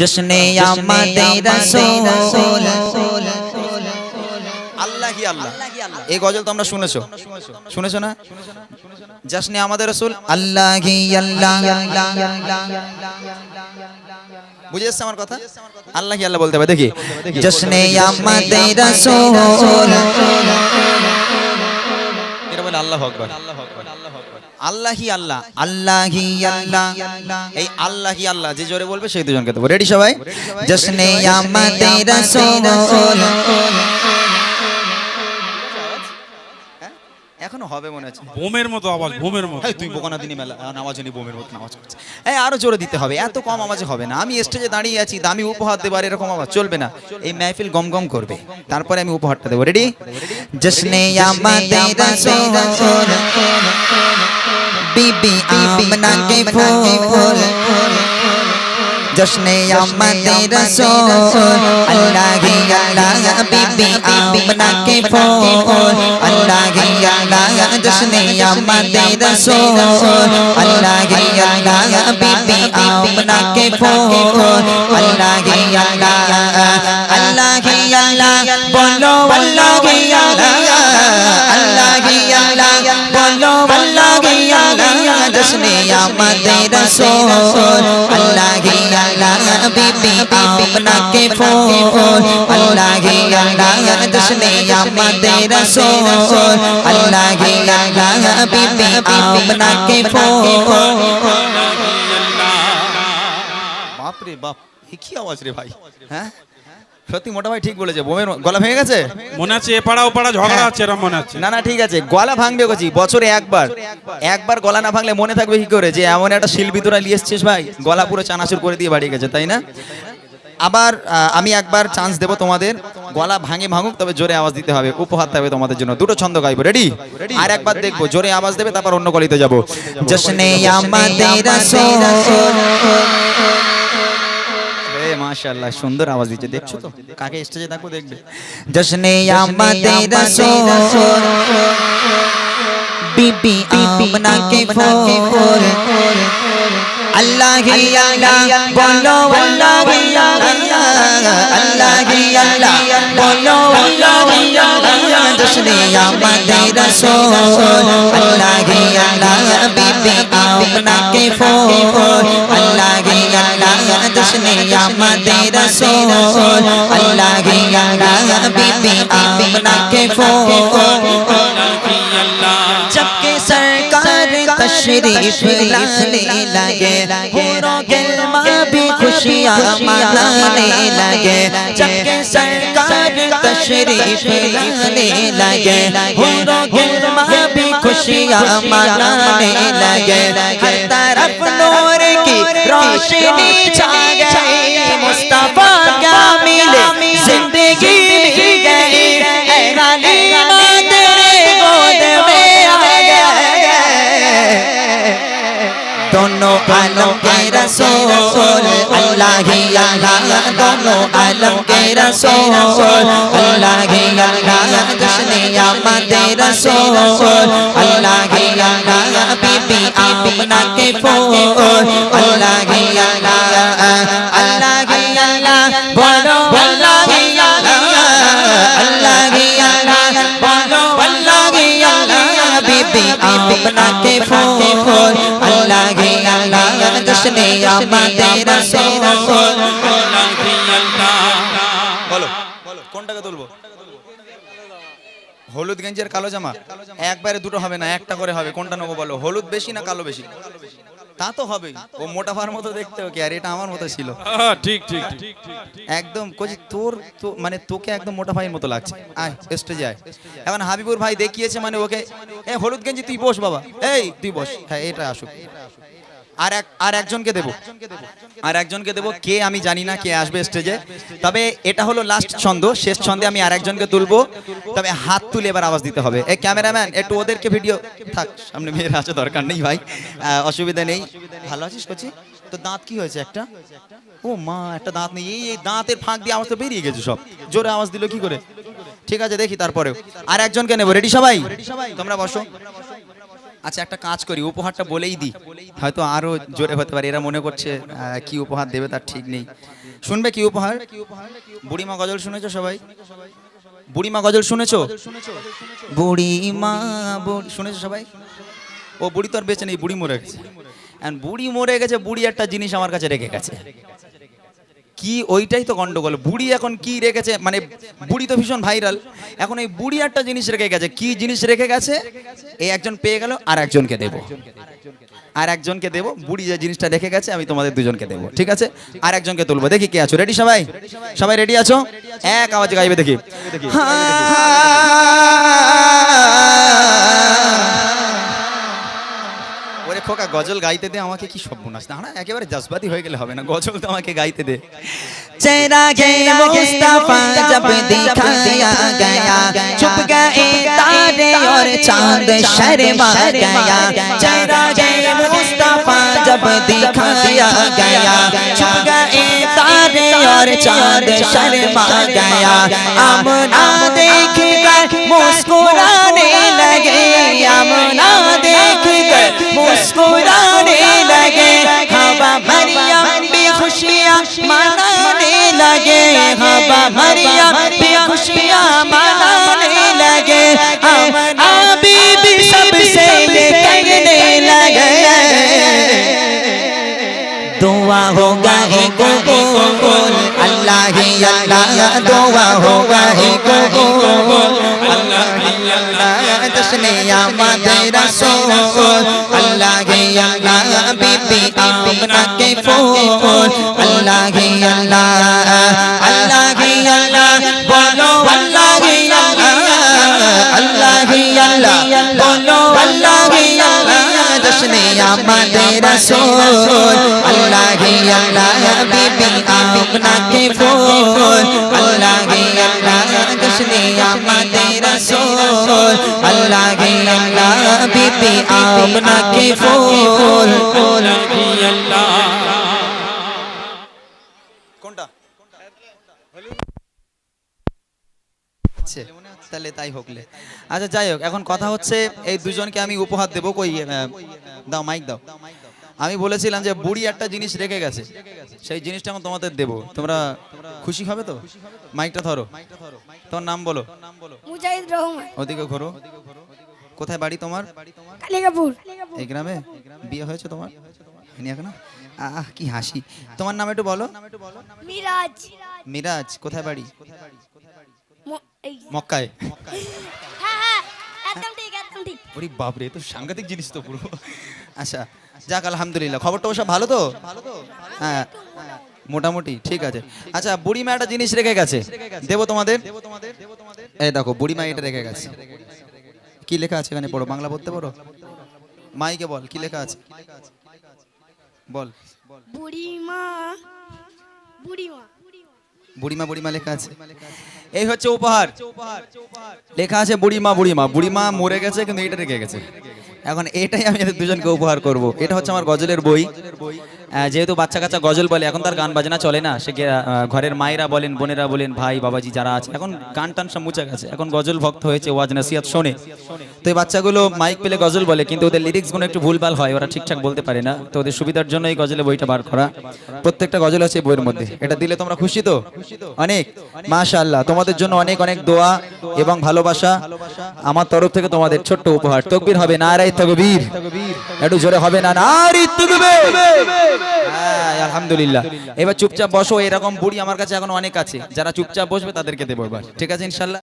জশনে আমাদের রসুল আল্লাহি আল্লাহ। এই গজল তো আমরা শুনেছো? শুনেছো না? জশনে আমাদের রসুল। আল্লাহি আল্লাহ। বুঝে এসছে আমার কথা? আল্লাহি আল্লাহ বলতে হবে দেখি। জশনে আমাদের রসুল। এটা বলে আল্লাহ আকবার। আল্লাহি আল্লাহ আল্লাহি আল্লাহ এই আল্লাহি আল্লাহ যে জোরে বলবে সেই দুজনকে দেবো। রেডি সবাই? জশনে আমাদের রসুল এখনও হবে মনে হচ্ছে। বোমের মতো আওয়াজ বোমের মতো। তুই বোকানা দিনই মেলা নামাজ হনি বোমের মতো নামাজ করছে। এই আরও জোরে দিতে হবে। এত কম আওয়াজে হবে না। আমি স্টেজে দাঁড়িয়ে আছি দামি উপহার দেবার এরকম আওয়াজ চলবে না। এই মেহফিল গম গম করবে। তারপরে আমি উপহারটা দেবো। রেডি জশনে আমাদের রসুল বিবি আমনা কে ফুল জশনে আমাদের রসুল আল্লাহি আল্লাহ বিবি আমনা কে ফুল আল্লাহি আল্লাহ জশনে আমাদের রসুল আল্লাহি আল্লাহ বিবি আমনা কে ফুল আল্লাহি আল্লাহ আল্লাহি আল্লাহ বলো আল্লাহি জশনে আমাদের রসুল, আল্লাহি আল্লাহ বিবি আপনাকে ফোন, আল্লাহি আল্লাহ জশনে আমাদের রসুল, আল্লাহি আল্লাহ বিবি আপনাকে ফোন। বাপ রে বাপ কি আওয়াজ রে ভাই? হ্যাঁ? সত্যি মোটা ভাই ঠিক বলেছে বোমের গলা ভেঙে গেছে? মনে আছে এপাড়া ওপাড়া ঝগড়া আছে এরম মনে আছে না না ঠিক আছে গলা ভাঙবে গেছি বছরে একবার। একবার গলা না ভাঙলে মনে থাকবে কি করে? যে এমন একটা শিল্পী তোরা নিয়ে এসছিস ভাই গলা পুরো চানাচুর করে দিয়ে বাড়ি গেছে তাই না? আবার আমি একবার চান্স দেবো তোমাদের গলা ভাঙে ভাঙুক তবে জোরে আওয়াজ দিতে হবে উপহার থাকবে তোমাদের জন্য। দুটো ছন্দ গাইবো রেডি আর একবার দেখব জোরে আওয়াজ দেবে তারপর অন্য গলিতে যাব। জশনে আমাদের রসুল মাশাআল্লাহ সুন্দর আওয়াজ দিচ্ছে। দেখছ তো? কাকে স্টেজে থাকব দেখবে? জশনে আমাদের রসুল বিবি আমনা কে ফুল আল্লাহি আল্লাহ বলো আল্লাহি আল্লাহ। আল্লাহি আল্লাহ বলো আল্লাহ জশনে আমাদের রসুল আল্লাহি আল্লাহ বিবি আমনা কে ফুল আল্লাহি गंगा दुश्ने आमदे रसूल अल्लाह की गंगा बीबी आमना के फ़ोन जबकि सरकार तशरीफ़ लाने लगे होरों के माँ भी खुशियाँ मनाने लगे जबकि सरकार तशरीफ़ लाने लगे होरों के माँ भी खुशियाँ मनाने लगे रोशनी छा गई मुस्तफा क्या मिले जिंदगी मिल गई ऐ हालिमा तेरे गोद में आ गए दोनों आलम के रसूल अल्लाह ही अल्लाह दोनों आलम के रसूल अल्लाह ही अल्लाह শানে আমাদের রাসূল আল্লাহ হে আল্লাহ বিবি আমনা কে ফোন আল্লাহ হে আল্লাহ আল্লাহ হে আল্লাহ বলো আল্লাহ হে আল্লাহ আল্লাহ হে আল্লাহ বলো আল্লাহ আল্লাহ বিবি আমনা ফোন আল্লাহ আল্লাহ দশনে আমাদের রাসূল হলুদ গেঞ্জি আর কালো জামা? একবারে দুটো হবে না একটা করে হবে। কোনটা নেব বলো? হলুদ বেশি না কালো বেশি? তা তো হবেই ও মোটা ফার মতো দেখতে কি আর এটা আমার মতো ছিল। ঠিক ঠিক ঠিক একদম কোজি তোর তো মানে তোকে একদম মোটা ভাইয়ের মতো লাগছে। আয় স্টেজে আয়। এখন হাবিবুর ভাই দেখিয়েছে মানে ওকে এ হলুদ গেঞ্জি তুই বস বাবা। এই তুই বস। হ্যাঁ এটা আসুক। আর এক আর একজনকে দেবো। আর একজনকে দেবো। কে আমি জানি না কে আসবে স্টেজে তবে এটা হলো লাস্ট ছন্দ। শেষ ছন্দে আমি আর একজনকে তুলবো। তবে হাত তুলে এবার আওয়াজ দিতে হবে। এই ক্যামেরাম্যান একটু ওদেরকে ভিডিও থাক, সামনে মেয়ের আছে দরকার নেই ভাই। অসুবিধা নেই। ভালো আছিস কচি? তো দাঁত কি হয়েছে একটা? ও মা, একটা দাঁত নেই। এই দাঁতের ফাঁক দিয়ে আওয়াজ তো বেরিয়ে গেছে সব। জোরে আওয়াজ দিল কি করে? ঠিক আছে, দেখি তারপরেও। আর একজনকে নেব। রেডি সবাই? তোমরা বসো। আচ্ছা একটা কাজ করি, উপহারটা বলেই দিই। হয়তো আরও জোরে হতে পারে, এরা মনে করছে কি উপহার দেবে তার ঠিক নেই। শুনবে কি উপহার? বুড়িমা গজল শুনেছো সবাই? বুড়িমা গজল শুনেছো? বুড়িমা বুড়ি শুনেছো সবাই? ও বুড়ি তো আর বেঁচে নেই, বুড়ি মরে গেছে। বুড়ি মরে গেছে, বুড়ি একটা জিনিস আমার কাছে রেখে গেছে। কি ওইটাই তো গন্ডগোল বুড়ি এখন কি রেখেছে মানে বুড়ি তো ভীষণ ভাইরাল এখন এই বুড়ি একটা জিনিস রেখে গেছে কি জিনিস রেখে গেছে এই একজন পেয়ে গেল আর একজনকে দেবো আর একজনকে দেবো বুড়ি যে জিনিসটা রেখে গেছে আমি তোমাদের দুজনকে দেবো ঠিক আছে আর একজনকে তুলবো দেখি কে আছো রেডি সবাই সবাই রেডি আছো এক আওয়াজে গাইবে দেখি ওরে খোকা গজল গাইতে দে আমাকে কি সর্বনাশ না না একেবারে জজবাতি হয়ে গেলে হবে না গজল তো আমাকে গাইতে দে चेहरा गे मुस्तफा जब दिखाया गया छुप गए तारे और चांद शर्मा गया चेहरा गे मुस्तफा जब दिखाया गया छुप गए तारे और चांद शर्मा गया आमना देख मुस्कुराने लगे हवा मरियम भी खुशियाँ मनाने लगे हवा मरियम भी खुशियाँ मनाने लगे हम अभी भी सबसे कहने लगे दुआ होगा ही कबूल अल्लाह ही अल्लाह दुआ होगा ही कबूल अल्लाह ही আসলে আমাদের রাসূল। আল্লাহ হে আল্লাহ বিবি আপনাকে ফোন আল্লাহ হে আল্লাহ আল্লাহ হে আল্লাহ, বলো আল্লাহ হে আল্লাহ আল্লাহ হে আল্লাহ, বলো আল্লাহ আল্লাহ দশনে আমাদের রাসূল। আল্লাহ আল্লাহ বিবি আপনাকে ফোন আল্লাহ আল্লাহ দশনে আমাদের লাগে আল্লাহ বিপি আপনাকে ফুল। লাগে আল্লাহ তাহলে তাই হোকলে আচ্ছা যাই হোক এখন কথা হচ্ছে এই দুজনকে আমি উপহার দেবো। কই দাও মাইক দাও। আমি বলেছিলাম যে বুড়ি একটা জিনিস রেখে গেছে সেই জিনিসটা এখন তোমাদের দেবো। তোমরা খুশি হবে তো? মাইকটা ধরো। তোমার নাম বলো। মুজাহিদ রহমান। ওদিকে ঘোরো। কোথায় বাড়ি তোমার? কালিকাপুর এই গ্রামে? বিয়ে হয়েছে তোমার? হয়নি এখনও? আহ কি হাসি। তোমার নাম একটু বলো। মিরাজ। মিরাজ কোথায় বাড়ি? মক্কায়। হ্যাঁ হ্যাঁ একদম ঠিক ওরে বাপরে তো সাংঘাতিক জিনিস তো পুরো। আচ্ছা যাক আলহামদুলিল্লাহ। খবরটা সব ভালো তো? হ্যাঁ মোটামুটি ঠিক আছে। আচ্ছা বুড়িমা একটা জিনিস রেখে গেছে। দেবো তোমাদের? এই দেখো বুড়িমা এটা রেখে গেছে। কি লেখা আছে এখানে? পড়ো বাংলা পড়তে পারো? মাইকে বল কি লেখা আছে? বল। বুড়িমা বুড়িমা। বুড়িমা বুড়িমা লেখা আছে। এই হচ্ছে উপহার। লেখা আছে, বুড়িমা বুড়িমা। বুড়িমা মরে গেছে, কিন্তু এটা রেখে গেছে। এখন এটাই আমি দুজনকে উপহার করব। এটা হচ্ছে আমার গজলের বই। যেহেতু বাচ্চা কাচ্চা গজল বলে, এখন তার গান বাজনা চলে না। সে ঘরের মায়েরা বলেন, বোনেরা বলেন, ভাই, বাবাজি যারা আছে, এখন গান টান সব মুছে গেছে। এখন গজল ভক্ত হয়েছে ওয়াজ নাসিয়াত শোনে। তো এই বাচ্চাগুলো মাইক পেলে গজল বলে, কিন্তু ওদের লিরিক্সগুলো একটু ভুলভাল হয়, ওরা ঠিকঠাক বলতে পারে না। তো ওদের সুবিধার জন্য এই গজলে বইটা বার করা। প্রত্যেকটা গজল আছে বইয়ের মধ্যে। এটা দিলে তোমরা খুশি তো? অনেক। মাশাআল্লাহ, তোমাদের জন্য অনেক অনেক দোয়া এবং ভালোবাসা। আমার তরফ থেকে তোমাদের ছোট্ট উপহার। তকবীর হবে নারাই তকবীর। একটু জোরে হবে না নারী তকবীর। আলহামদুলিল্লাহ। এবার চুপচাপ বসো, এরকম বুড়ি আমার কাছে এখন অনেক আছে। যারা চুপচাপ বসবে তাদেরকে দেবো এবার। ঠিক আছে, ইনশাল্লাহ?